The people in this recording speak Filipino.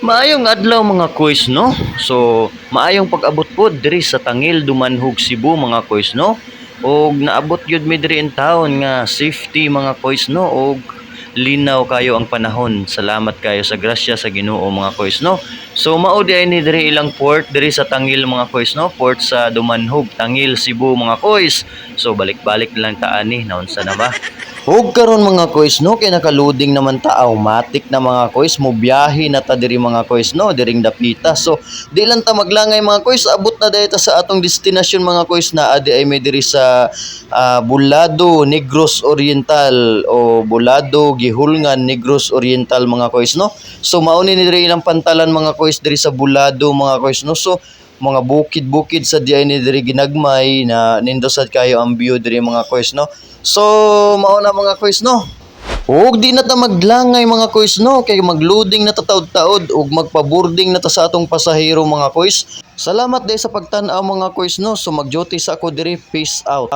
Maayong adlaw mga kois no. So maayong pag-abot po diri sa Tangil Dumanhog Cebu mga kois no. Og naabot gyud mi diri in town nga safety mga kois no og linaw kayo ang panahon. Salamat kayo sa grasya sa Ginoo mga kois no. So mao di ni diri ilang port diri sa Tangil mga kois no. Port sa Dumanhog, Tangil, Cebu mga kois. So balik-balik lang ta ani naunsa na ba? Hug karon mga kois no kay nakaluding naman ta automatic na mga kois mo na ta diri mga kois no diring dapita. So di lang ta maglangay mga kois abot na dayta sa atong destinasyon mga kois na adi ay may diri sa ah, Bulado, Negros Oriental o Bulado, Gihulngan, Negros Oriental mga kois no. So mauni ni diri ilang pantalan mga kois diri sa Bulado mga kois no. So mga bukid-bukid sa diay ni diri ginagmay na nindosad kayo ang view diri mga kois no. So mao na mga kois no. Ug di na ta maglangay mga kois no kay magloading na ta taod-taod ug magpa-boarding na ta sa atong pasahero mga kois. Salamat day sa pagtan-aw mga kois no. So mag-duty sa ako diri. Peace out.